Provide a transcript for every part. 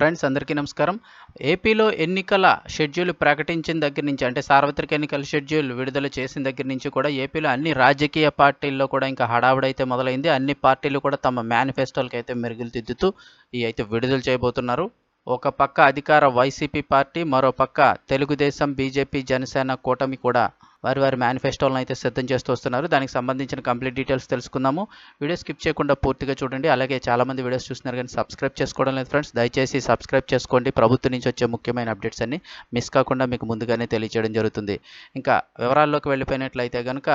Friends అందరికీ నమస్కారం. ఏపీలో ఎన్నికల షెడ్యూల్ ప్రకటించిన దగ్గర నుంచి అంటే సార్వత్రిక ఎన్నికల షెడ్యూల్ విడుదల చేసిన దగ్గర నుంచి కూడా ఏపీలో అన్ని రాజకీయ పార్టీల్లో కూడా ఇంకా హడావుడైతే మొదలైంది. అన్ని పార్టీలు కూడా తమ మేనిఫెస్టోలకి అయితే మెరుగులు దిద్దుతూ ఈ అయితే విడుదల చేయబోతున్నారు. ఒక పక్క అధికార వైసీపీ పార్టీ మరో పక్క తెలుగుదేశం బీజేపీ జనసేన కూటమి కూడా వారి వారి మేనిఫెస్టోలను అయితే సిద్ధం చేస్తూ వస్తున్నారు. దానికి సంబంధించిన కంప్లీట్ డీటెయిల్స్ తెలుసుకుందాము. వీడియో స్కిప్ చేయకుండా పూర్తిగా చూడండి. అలాగే చాలామంది వీడియోస్ చూస్తున్నారు కానీ సబ్స్క్రైబ్ చేసుకోవడం లేదు ఫ్రెండ్స్. దయచేసి సబ్స్క్రైబ్ చేసుకోండి. ప్రభుత్వం నుంచి వచ్చే ముఖ్యమైన అప్డేట్స్ అన్ని మిస్ కాకుండా మీకు ముందుగానే తెలియజేయడం జరుగుతుంది. ఇంకా వివరాల్లోకి వెళ్ళిపోయినట్లయితే కనుక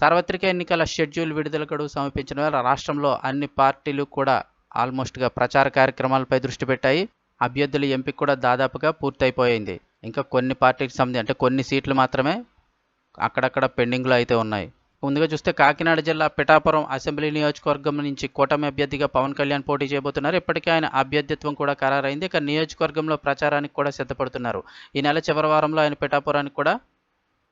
సార్వత్రిక ఎన్నికల షెడ్యూల్ విడుదల గడువు సమర్పించిన వల్ల రాష్ట్రంలో అన్ని పార్టీలు కూడా ఆల్మోస్ట్గా ప్రచార కార్యక్రమాలపై దృష్టి పెట్టాయి. అభ్యర్థుల ఎంపిక కూడా దాదాపుగా పూర్తయిపోయింది. ఇంకా కొన్ని పార్టీకి సంబంధించి అంటే కొన్ని సీట్లు మాత్రమే అక్కడక్కడ పెండింగ్లో అయితే ఉన్నాయి. ముందుగా చూస్తే కాకినాడ జిల్లా పిఠాపురం అసెంబ్లీ నియోజకవర్గం నుంచి కూటమి అభ్యర్థిగా పవన్ కళ్యాణ్ పోటీ చేయబోతున్నారు. ఇప్పటికే ఆయన అభ్యర్థిత్వం కూడా ఖరారైంది. ఇక నియోజకవర్గంలో ప్రచారానికి కూడా సిద్ధపడుతున్నారు. ఈ నెల చివరి వారంలో ఆయన పిఠాపురానికి కూడా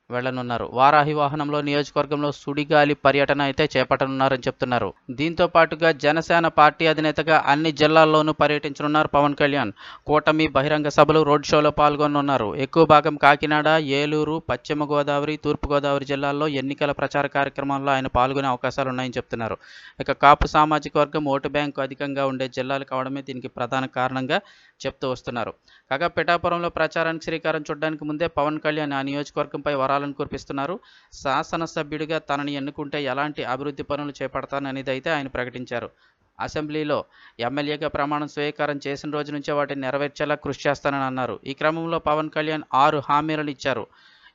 వెళ్ళనున్నారు వారాహి వాహనంలో నియోజకవర్గంలో సుడిగాలి పర్యటన అయితే చేపట్టనున్నారని చెప్తున్నారు. దీంతో పాటుగా జనసేన పార్టీ అధినేతగా అన్ని జిల్లాల్లోనూ పర్యటించనున్నారు పవన్ కళ్యాణ్. కూటమి బహిరంగ సభలు రోడ్ షోలో పాల్గొనున్నారు ఎక్కువ భాగం కాకినాడ ఏలూరు పశ్చిమ గోదావరి తూర్పు గోదావరి జిల్లాల్లో ఎన్నికల ప్రచార కార్యక్రమాల్లో ఆయన పాల్గొనే అవకాశాలు ఉన్నాయని చెప్తున్నారు. ఇక కాపు సామాజిక వర్గం ఓటు బ్యాంకు అధికంగా ఉండే జిల్లాలు కావడమే దీనికి ప్రధాన కారణంగా చెప్తూ వస్తున్నారు. కాగా పిఠాపురంలో ప్రచారానికి శ్రీకారం చుట్టడానికి ముందే పవన్ కళ్యాణ్ ఆ నియోజకవర్గంపై వరాలను కురిపిస్తున్నారు. శాసనసభ్యుడిగా తనని ఎన్నుకుంటే ఎలాంటి అభివృద్ధి పనులు చేపడతాననేది అయితే ఆయన ప్రకటించారు. అసెంబ్లీలో ఎమ్మెల్యేగా ప్రమాణం స్వీకారం చేసిన రోజు నుంచే వాటిని నెరవేర్చేలా కృషి చేస్తానని అన్నారు. ఈ క్రమంలో పవన్ కళ్యాణ్ ఆరు హామీలను ఇచ్చారు.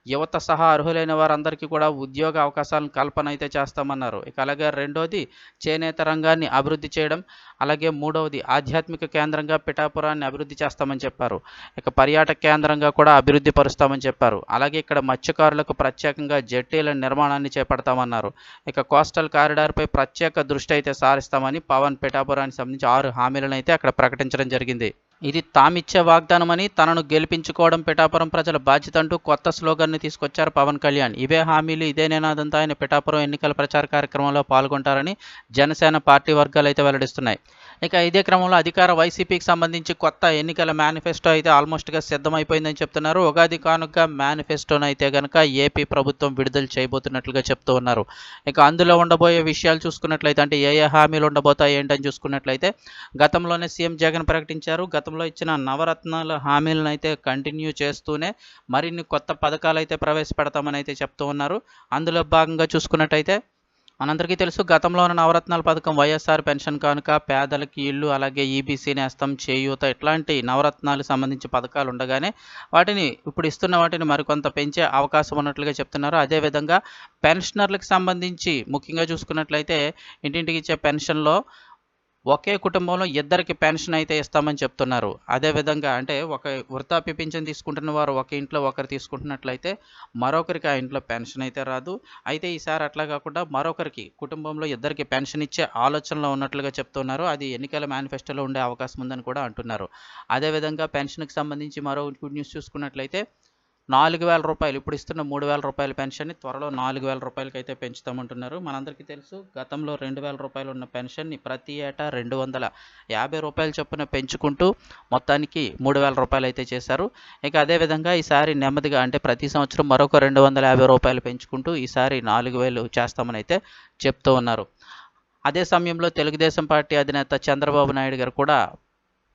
యువత సహా అర్హులైన వారందరికీ కూడా ఉద్యోగ అవకాశాలను కల్పన అయితే చేస్తామన్నారు. ఇక అలాగే రెండోది చేనేత రంగాన్ని అభివృద్ధి చేయడం అలాగే మూడవది ఆధ్యాత్మిక కేంద్రంగా పిఠాపురాన్ని అభివృద్ధి చేస్తామని చెప్పారు. ఇక పర్యాటక కేంద్రంగా కూడా అభివృద్ధి పరుస్తామని చెప్పారు. అలాగే ఇక్కడ మత్స్యకారులకు ప్రత్యేకంగా జెట్టీల నిర్మాణాన్ని చేపడతామన్నారు. ఇక కోస్టల్ కారిడార్పై ప్రత్యేక దృష్టి అయితే సారిస్తామని పవన్ పిఠాపురానికి సంబంధించి ఆరు హామీలను అయితే అక్కడ ప్రకటించడం జరిగింది. ఇది తామిచ్చే వాగ్దానమని తనను గెలిపించుకోవడం పిఠాపురం ప్రజల బాధ్యత అంటూ కొత్త స్లోగన్ని తీసుకొచ్చారు పవన్ కళ్యాణ్. ఇవే హామీలు ఇదే నినాదంతో ఆయన పిఠాపురం ఎన్నికల ప్రచార కార్యక్రమంలో పాల్గొంటారని జనసేన పార్టీ వర్గాలు అయితే వెల్లడిస్తున్నాయి. ఇక ఇదే క్రమంలో అధికార వైసీపీకి సంబంధించి కొత్త ఎన్నికల మేనిఫెస్టో అయితే ఆల్మోస్ట్గా సిద్ధమైపోయిందని చెప్తున్నారు. ఉగాది కానుక మేనిఫెస్టోను అయితే కనుక ఏపీ ప్రభుత్వం విడుదల చేయబోతున్నట్లుగా చెప్తూ ఉన్నారు. ఇక అందులో ఉండబోయే విషయాలు చూసుకున్నట్లయితే అంటే ఏ ఏ హామీలు ఉండబోతాయి ఏంటని చూసుకున్నట్లయితే గతంలోనే సీఎం జగన్ ప్రకటించారు. గతంలో ఇచ్చిన నవరత్నాల హామీలను అయితే కంటిన్యూ చేస్తూనే మరిన్ని కొత్త పథకాలు అయితే ప్రవేశపెడతామని అయితే చెప్తూ ఉన్నారు. అందులో భాగంగా చూసుకున్నట్టయితే మనందరికీ తెలుసు గతంలో ఉన్న నవరత్నాల పథకం వైఎస్ఆర్ పెన్షన్ కానుక పేదలకి ఇల్లు అలాగే ఈబీసీ నేస్తం చేయూత ఇట్లాంటి నవరత్నాలకు సంబంధించి పథకాలు ఉండగానే వాటిని ఇప్పుడు ఇస్తున్న వాటిని మరికొంత పెంచే అవకాశం ఉన్నట్లుగా చెప్తున్నారు. అదేవిధంగా పెన్షనర్లకు సంబంధించి ముఖ్యంగా చూసుకున్నట్లయితే ఇంటింటికి ఇచ్చే పెన్షన్లో ఒకే కుటుంబంలో ఇద్దరికి పెన్షన్ అయితే ఇస్తామని చెప్తున్నారు. అదేవిధంగా అంటే ఒక వృద్ధాప్య పింఛన్ తీసుకుంటున్న వారు ఒక ఇంట్లో ఒకరు తీసుకుంటున్నట్లయితే మరొకరికి ఆ ఇంట్లో పెన్షన్ అయితే రాదు. అయితే ఈసారి అట్లా కాకుండా మరొకరికి కుటుంబంలో ఇద్దరికి పెన్షన్ ఇచ్చే ఆలోచనలో ఉన్నట్లుగా చెప్తున్నారు. అది ఎన్నికల మేనిఫెస్టోలో ఉండే అవకాశం ఉందని కూడా అంటున్నారు. అదేవిధంగా పెన్షన్కి సంబంధించి మరో గుడ్ న్యూస్ చూసుకున్నట్లయితే నాలుగు వేల రూపాయలు ఇప్పుడు ఇస్తున్న మూడు వేల రూపాయల పెన్షన్ని త్వరలో నాలుగు వేల రూపాయలకి అయితే పెంచుతామంటున్నారు. మనందరికీ తెలుసు గతంలో రెండు వేల రూపాయలు ఉన్న పెన్షన్ని ప్రతి ఏటా రెండు వందల యాభై రూపాయల చొప్పున పెంచుకుంటూ మొత్తానికి మూడు వేల రూపాయలు అయితే చేశారు. ఇక అదేవిధంగా ఈసారి నెమ్మదిగా అంటే ప్రతి సంవత్సరం మరొక రెండు వందల యాభై రూపాయలు పెంచుకుంటూ ఈసారి నాలుగు వేలు చేస్తామని అయితే చెప్తూ ఉన్నారు. అదే సమయంలో తెలుగుదేశం పార్టీ అధినేత చంద్రబాబు నాయుడు గారు కూడా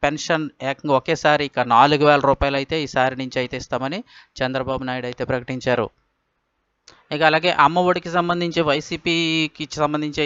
పెన్షన్ ఏకంగా ఒకేసారి ఇక నాలుగు వేల రూపాయలు అయితే ఈసారి నుంచి అయితే ఇస్తామని చంద్రబాబు నాయుడు అయితే ప్రకటించారు. ఇక అలాగే అమ్మఒడికి సంబంధించి వైసీపీకి సంబంధించి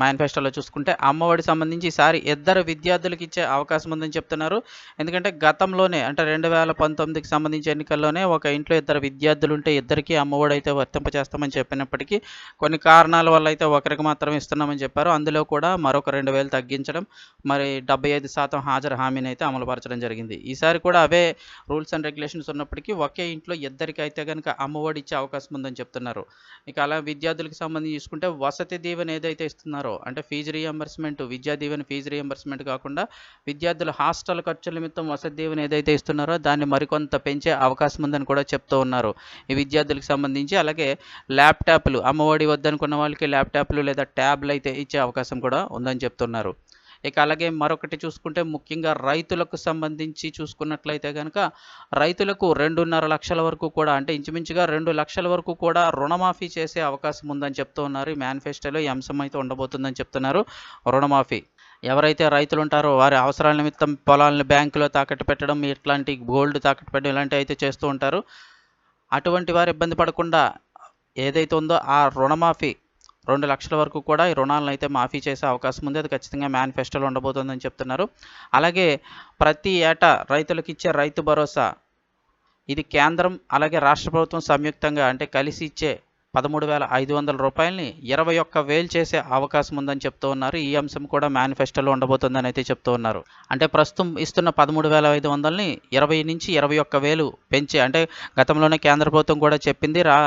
మేనిఫెస్టోలో చూసుకుంటే అమ్మఒడి సంబంధించి ఈసారి ఇద్దరు విద్యార్థులకు ఇచ్చే అవకాశం ఉందని చెప్తున్నారు. ఎందుకంటే గతంలోనే అంటే రెండు వేల పంతొమ్మిదికి సంబంధించి ఎన్నికల్లోనే ఒక ఇంట్లో ఇద్దరు విద్యార్థులు ఉంటే ఇద్దరికి అమ్మఒడి అయితే వర్తింపచేస్తామని చెప్పినప్పటికీ కొన్ని కారణాల వల్ల అయితే ఒకరికి మాత్రం ఇస్తున్నామని చెప్పారు. అందులో కూడా మరొక రెండు వేలు తగ్గించడం మరి డెబ్బై ఐదు శాతం హాజరు హామీని అయితే అమలుపరచడం జరిగింది. ఈసారి కూడా అవే రూల్స్ అండ్ రెగ్యులేషన్స్ ఉన్నప్పటికీ ఒకే ఇంట్లో ఇద్దరికి అయితే కనుక అమ్మఒడి ఇచ్చే అవకాశం ఉందని చెప్తున్నారు. ఇక అలా విద్యార్థులకు సంబంధించి చూసుకుంటే వసతి దీవెన ఏదైతే ఇస్తున్నారో అంటే fee reimbursement Vidya Deevena fee reimbursement కాకుండా విద్యార్థుల హాస్టల్ ఖర్చుల నిమిత్తం వసతి దీవెన ఏదైతే ఇస్తున్నారో దాన్ని మరికొంత పెంచే అవకాశం ఉందని కూడా చెప్తూ ఉన్నారు. ఈ విద్యార్థులకు సంబంధించి అలాగే ల్యాప్టాప్లు అమ్మఒడి వద్దనుకున్న వాళ్ళకి ల్యాప్టాప్లు లేదా ట్యాబ్లు అయితే ఇచ్చే అవకాశం కూడా ఉందని చెప్తున్నారు. ఇక అలాగే మరొకటి చూసుకుంటే ముఖ్యంగా రైతులకు సంబంధించి చూసుకున్నట్లయితే కనుక రైతులకు రెండున్నర లక్షల వరకు కూడా అంటే ఇంచుమించుగా రెండు లక్షల వరకు కూడా రుణమాఫీ చేసే అవకాశం ఉందని చెప్తూ ఉన్నారు. ఈ మేనిఫెస్టోలో ఈ అంశం అయితే ఉండబోతుందని చెప్తున్నారు. రుణమాఫీ. ఎవరైతే రైతులు ఉంటారో వారి అవసరాల నిమిత్తం పొలాలను బ్యాంకులో తాకట్టు పెట్టడం ఇట్లాంటి గోల్డ్ తాకట్టు పెట్టడం ఇలాంటివి అయితే చేస్తూ ఉంటారు. అటువంటి వారు ఇబ్బంది పడకుండా ఏదైతే ఉందో ఆ రుణమాఫీ రెండు లక్షల వరకు కూడా ఈ రుణాలను అయితే మాఫీ చేసే అవకాశం ఉంది. అది ఖచ్చితంగా మేనిఫెస్టోలో ఉండబోతుందని చెప్తున్నారు. అలాగే ప్రతి ఏటా రైతులకు ఇచ్చే రైతు భరోసా ఇది కేంద్రం అలాగే రాష్ట్ర ప్రభుత్వం సంయుక్తంగా అంటే కలిసి ఇచ్చే పదమూడు వేల ఐదు వందల రూపాయలని ఇరవై ఒక్క వేలు చేసే అవకాశం ఉందని చెప్తూ ఉన్నారు. ఈ అంశం కూడా మేనిఫెస్టోలో ఉండబోతుందని అయితే చెప్తూ ఉన్నారు. అంటే ప్రస్తుతం ఇస్తున్న పదమూడు వేల ఐదు వందలని ఇరవై నుంచి ఇరవై ఒక్క వేలు పెంచి అంటే గతంలోనే కేంద్ర ప్రభుత్వం కూడా చెప్పింది రా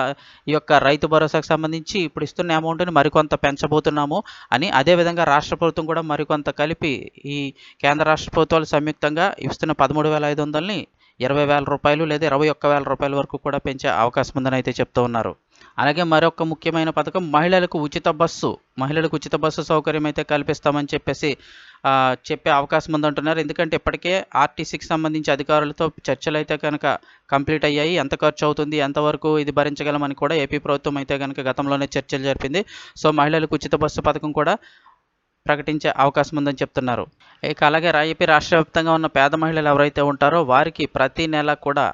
ఈ యొక్క రైతు భరోసాకు సంబంధించి ఇప్పుడు ఇస్తున్న అమౌంట్ని మరికొంత పెంచబోతున్నాము అని. అదేవిధంగా రాష్ట్ర ప్రభుత్వం కూడా మరికొంత కలిపి ఈ కేంద్ర రాష్ట్ర ప్రభుత్వాలు సంయుక్తంగా ఇస్తున్న పదమూడు వేల ఐదు వందలని ఇరవై వేల రూపాయలు లేదా ఇరవై ఒక్క వేల రూపాయల వరకు కూడా పెంచే అవకాశం ఉందని అయితే చెప్తూ ఉన్నారు. అలాగే మరొక ముఖ్యమైన పథకం మహిళలకు ఉచిత బస్సు మహిళలకు ఉచిత బస్సు సౌకర్యం అయితే కల్పిస్తామని చెప్పేసి చెప్పే అవకాశం ఉందంటున్నారు. ఎందుకంటే ఇప్పటికే ఆర్టీసీకి సంబంధించి అధికారులతో చర్చలు అయితే కనుక కంప్లీట్ అయ్యాయి. ఎంత ఖర్చు అవుతుంది ఎంతవరకు ఇది భరించగలమని కూడా ఏపీ ప్రభుత్వం అయితే కనుక గతంలోనే చర్చలు జరిపింది. సో మహిళలకు ఉచిత బస్సు పథకం కూడా ప్రకటించే అవకాశం ఉందని చెప్తున్నారు. ఇక అలాగే రాయపీ రాష్ట్ర వ్యాప్తంగా ఉన్న పేద మహిళలు ఎవరైతే ఉంటారో వారికి ప్రతి నెల కూడా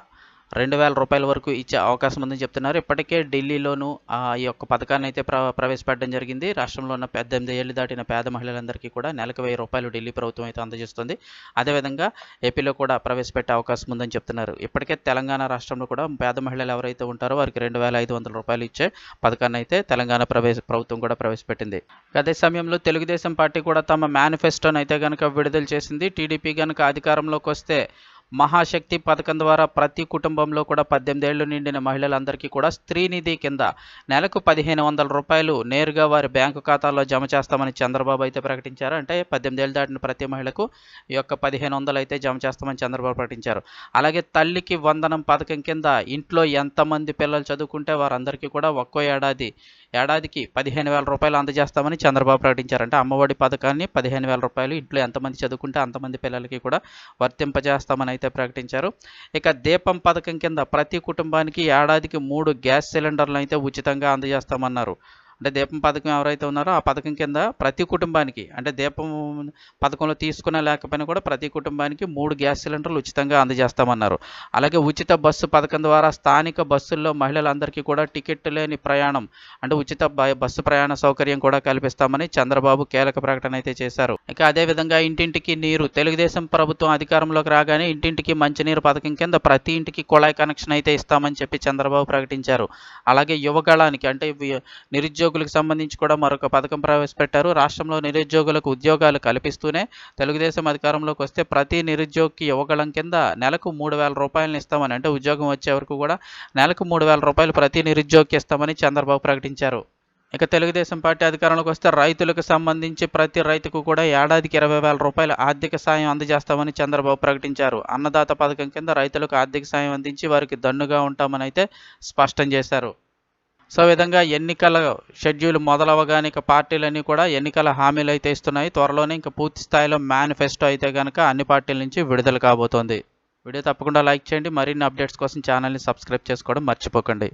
రెండు వేల రూపాయల వరకు ఇచ్చే అవకాశం ఉందని చెప్తున్నారు. ఇప్పటికే ఢిల్లీలోనూ ఆ, ఈ యొక్క పథకాన్ని అయితే ప్ర ప్రవేశపెట్టడం జరిగింది. రాష్ట్రంలో ఉన్న పద్దెనిమిది ఏళ్ళు దాటిన పేద మహిళలందరికీ కూడా నెలకు వెయ్యి రూపాయలు ఢిల్లీ ప్రభుత్వం అయితే అందజేస్తుంది. అదేవిధంగా ఏపీలో కూడా ప్రవేశపెట్టే అవకాశం ఉందని చెప్తున్నారు. ఇప్పటికే తెలంగాణ రాష్ట్రంలో కూడా పేద మహిళలు ఎవరైతే ఉంటారో వారికి రెండు వేల ఐదు వందల రూపాయలు ఇచ్చే పథకాన్ని అయితే తెలంగాణ ప్రవేశ ప్రభుత్వం కూడా ప్రవేశపెట్టింది. అదే సమయంలో తెలుగుదేశం పార్టీ కూడా తమ మేనిఫెస్టోను అయితే కనుక విడుదల చేసింది. టీడీపీ కనుక అధికారంలోకి వస్తే మహాశక్తి పథకం ద్వారా ప్రతి కుటుంబంలో కూడా పద్దెనిమిది ఏళ్ళు నిండిన మహిళలందరికీ కూడా స్త్రీనిధి కింద నెలకు పదిహేను వందల రూపాయలు నేరుగా వారి బ్యాంకు ఖాతాల్లో జమ చేస్తామని చంద్రబాబు అయితే ప్రకటించారు. అంటే పద్దెనిమిది ఏళ్ళు దాటిన ప్రతి మహిళకు ఈ యొక్క పదిహేను వందలు అయితే జమ చేస్తామని చంద్రబాబు ప్రకటించారు. అలాగే తల్లికి వందనం పథకం కింద ఇంట్లో ఎంతమంది పిల్లలు చదువుకుంటే వారందరికీ కూడా ఒక్కో ఏడాది ఏడాదికి పదిహేను వేల రూపాయలు అందజేస్తామని చంద్రబాబు ప్రకటించారు. అంటే అమ్మఒడి పథకాన్ని పదిహేను వేల రూపాయలు ఇంట్లో ఎంతమంది చదువుకుంటే అంతమంది పిల్లలకి కూడా వర్తింపజేస్తామని అయితే ప్రకటించారు. ఇక దీపం పథకం కింద ప్రతి కుటుంబానికి ఏడాదికి మూడు గ్యాస్ సిలిండర్లు అయితే ఉచితంగా అందజేస్తామన్నారు. అంటే దీపం పథకం ఎవరైతే ఉన్నారో ఆ పథకం కింద ప్రతి కుటుంబానికి అంటే దీపం పథకంలో తీసుకున్న లేకపోయినా కూడా ప్రతి కుటుంబానికి మూడు గ్యాస్ సిలిండర్లు ఉచితంగా అందజేస్తామన్నారు. అలాగే ఉచిత బస్సు పథకం ద్వారా స్థానిక బస్సుల్లో మహిళలందరికీ కూడా టికెట్ లేని ప్రయాణం అంటే ఉచిత బ- బస్సు ప్రయాణ సౌకర్యం కూడా కల్పిస్తామని చంద్రబాబు కీలక ప్రకటన అయితే చేశారు. ఇక అదేవిధంగా ఇంటింటికి నీరు తెలుగుదేశం ప్రభుత్వం అధికారంలోకి రాగానే ఇంటింటికి మంచినీరు పథకం కింద ప్రతి ఇంటికి కుళాయి కనెక్షన్ అయితే ఇస్తామని చెప్పి చంద్రబాబు ప్రకటించారు. అలాగే యువగళానికి అంటే నిరుద్యోగ నిరుద్యోగులకు సంబంధించి కూడా మరొక పథకం ప్రవేశపెట్టారు. రాష్ట్రంలో నిరుద్యోగులకు ఉద్యోగాలు కల్పిస్తూనే తెలుగుదేశం అధికారంలోకి వస్తే ప్రతి నిరుద్యోగికి యువగళం కింద నెలకు మూడు వేల రూపాయలను ఇస్తామని అంటే ఉద్యోగం వచ్చే వరకు కూడా నెలకు మూడు వేల రూపాయలు ప్రతి నిరుద్యోగికి ఇస్తామని చంద్రబాబు ప్రకటించారు. ఇక తెలుగుదేశం పార్టీ అధికారంలోకి వస్తే రైతులకు సంబంధించి ప్రతి రైతుకు కూడా ఏడాదికి ఇరవై వేల రూపాయల ఆర్థిక సాయం అందజేస్తామని చంద్రబాబు ప్రకటించారు. అన్నదాత పథకం కింద రైతులకు ఆర్థిక సాయం అందించి వారికి దన్నుగా ఉంటామని అయితే స్పష్టం చేశారు. సో విధంగా ఎన్నికల షెడ్యూల్ మొదలవగానే ఇక పార్టీలన్నీ కూడా ఎన్నికల హామీలు అయితే ఇస్తున్నాయి. త్వరలోనే ఇంకా పూర్తి స్థాయిలో మేనిఫెస్టో అయితే కనుక అన్ని పార్టీల నుంచి విడుదల కాబోతోంది. వీడియో తప్పకుండా లైక్ చేయండి. మరిన్ని అప్డేట్స్ కోసం ఛానల్ని సబ్స్క్రైబ్ చేసుకోవడం మర్చిపోకండి.